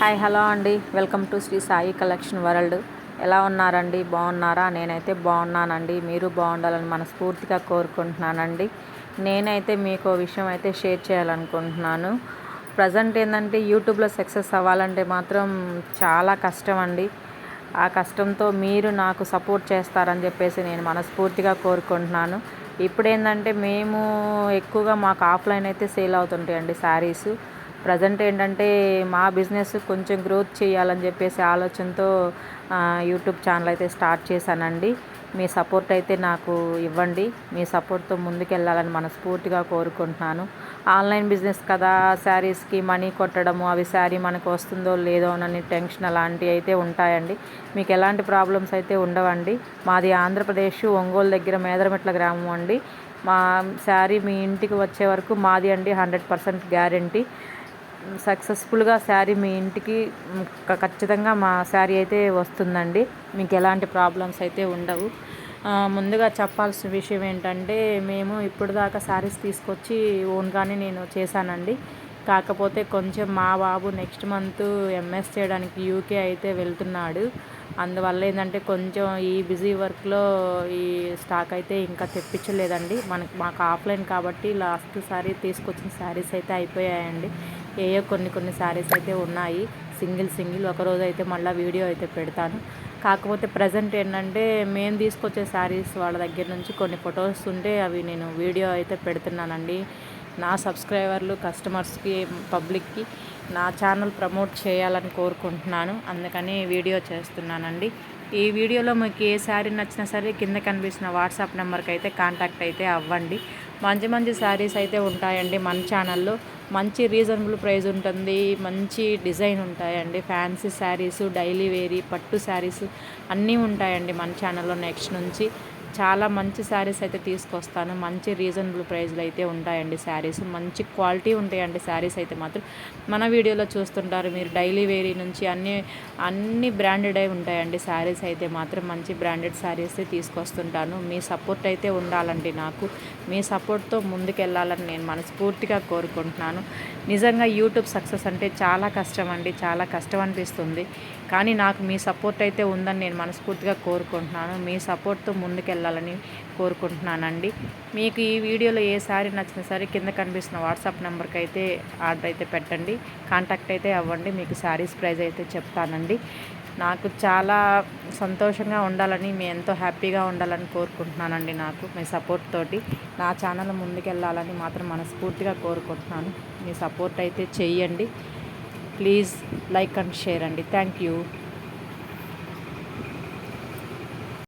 Hi hello అండి. Welcome to Sri Sai collection world. ఎలా ఉన్నారండి? బాగున్నారా? నేనైతే బాగున్నానండి. మీరు బాగుండాలని మనస్ఫూర్తిగా కోరుకుంటున్నానండి. నేనైతే మీకు విషయం అయితే షేర్ చేయాలనుకుంటున్నాను. ప్రజెంట్ ఏంటంటే యూట్యూబ్లో సక్సెస్ అవ్వాలంటే మాత్రం చాలా కష్టం అండి ఆ కష్టంతో మీరు నాకు సపోర్ట్ చేస్తారని చెప్పేసి నేను మనస్ఫూర్తిగా కోరుకుంటున్నాను. ఇప్పుడు ఏంటంటే మేము ఎక్కువగా మాకు ఆఫ్లైన్ అయితే సేల్ అవుతుంటాయండి శారీస్. ప్రజెంట్ ఏంటంటే మా బిజినెస్ కొంచెం గ్రోత్ చేయాలని చెప్పేసి ఆలోచనతో యూట్యూబ్ ఛానల్ అయితే స్టార్ట్ చేశానండి. మీ సపోర్ట్ అయితే నాకు ఇవ్వండి. మీ సపోర్ట్తో ముందుకెళ్ళాలని మనస్ఫూర్తిగా కోరుకుంటున్నాను. ఆన్లైన్ బిజినెస్ కదా శారీస్కి మనీ కొట్టడము అవి శారీ మనకు వస్తుందో లేదో అని టెన్షన్ అలాంటివి అయితే ఉంటాయండి. మీకు ఎలాంటి ప్రాబ్లమ్స్ అయితే ఉండవండి. మాది ఆంధ్రప్రదేశ్ ఒంగోలు దగ్గర మేదరమెట్ల గ్రామం అండి. మా శారీ మీ ఇంటికి వచ్చే వరకు మాది అండి హండ్రెడ్ పర్సెంట్ గ్యారంటీ. సక్సెస్ఫుల్గా శారీ మీ ఇంటికి ఖచ్చితంగా మా శారీ అయితే వస్తుందండి. మీకు ఎలాంటి ప్రాబ్లమ్స్ అయితే ఉండవు. ముందుగా చెప్పాల్సిన విషయం ఏంటంటే మేము ఇప్పుడు దాకా శారీస్ తీసుకొచ్చి ఓన్గానే నేను చేశానండి. కాకపోతే కొంచెం మా బాబు నెక్స్ట్ మంత్ ఎంఎస్ చేయడానికి యూకే అయితే వెళ్తున్నాడు. అందువల్ల ఏంటంటే కొంచెం ఈ బిజీ వర్క్లో ఈ స్టాక్ అయితే ఇంకా తెప్పించలేదండి. మనకి మాకు ఆఫ్లైన్ కాబట్టి లాస్ట్ సారీ తీసుకొచ్చిన శారీస్ అయితే అయిపోయాయండి. ఏయో కొన్ని కొన్ని శారీస్ అయితే ఉన్నాయి. Single single. ఒకరోజు అయితే మళ్ళీ వీడియో అయితే పెడతాను. కాకపోతే ప్రజెంట్ ఏంటంటే మేము తీసుకొచ్చే శారీస్ వాళ్ళ దగ్గర నుంచి కొన్ని ఫొటోస్ ఉంటే అవి నేను వీడియో అయితే పెడుతున్నానండి. నా సబ్స్క్రైబర్లు కస్టమర్స్కి పబ్లిక్కి నా ఛానల్ ప్రమోట్ చేయాలని కోరుకుంటున్నాను. అందుకని వీడియో చేస్తున్నానండి. ఈ వీడియోలో మీకు ఏ శారీ నచ్చినా సరే కింద కనిపిస్తున్న వాట్సాప్ నెంబర్కి అయితే కాంటాక్ట్ అయితే అవ్వండి. మంచి మంచి శారీస్ అయితే ఉంటాయండి మన ఛానల్లో మంచి రీజనబుల్ ప్రైస్ ఉంటుంది మంచి డిజైన్ ఉంటాయండి. ఫ్యాన్సీ శారీస్ డైలీ వేరీ పట్టు శారీస్ అన్నీ ఉంటాయండి మన ఛానల్లో నెక్స్ట్ నుంచి. చాలా మంచి శారీస్ అయితే తీసుకొస్తాను. మంచి రీజనబుల్ ప్రైస్లు అయితే ఉంటాయండి శారీస్ మంచి క్వాలిటీ ఉంటాయండి శారీస్ అయితే మాత్రం. మన వీడియోలో చూస్తుంటారు మీరు డైలీ వేరీ నుంచి అన్ని అన్ని బ్రాండెడ్ అయి ఉంటాయండి శారీస్ అయితే మాత్రం. మంచి బ్రాండెడ్ శారీస్ తీసుకొస్తుంటాను. మీ సపోర్ట్ అయితే ఉండాలండి నాకు. మీ సపోర్ట్తో ముందుకెళ్ళాలని నేను మనస్ఫూర్తిగా కోరుకుంటున్నాను. నిజంగా యూట్యూబ్ సక్సెస్ అంటే చాలా కష్టం అండి. చాలా కష్టం అనిపిస్తుంది. కానీ నాకు మీ సపోర్ట్ అయితే ఉందని నేను మనస్ఫూర్తిగా కోరుకుంటున్నాను. మీ సపోర్ట్తో వెళ్ళాలని కోరుకుంటున్నానండి. మీకు ఈ వీడియోలో ఏ సారీ నచ్చిన సరే కింద కనిపిస్తున్న వాట్సాప్ నెంబర్కి అయితే ఆర్డర్ అయితే పెట్టండి. కాంటాక్ట్ అయితే అవ్వండి. మీకు శారీస్ ప్రైస్ అయితే చెప్తానండి. నాకు చాలా సంతోషంగా ఉండాలని మీ ఎంతో హ్యాపీగా ఉండాలని కోరుకుంటున్నానండి నాకు మీ సపోర్ట్ తోటి. నా ఛానల్ ముందుకెళ్ళాలని మాత్రం మనస్ఫూర్తిగా కోరుకుంటున్నాను. మీ సపోర్ట్ అయితే చెయ్యండి. ప్లీజ్ లైక్ అండ్ షేర్ అండి. Thank you.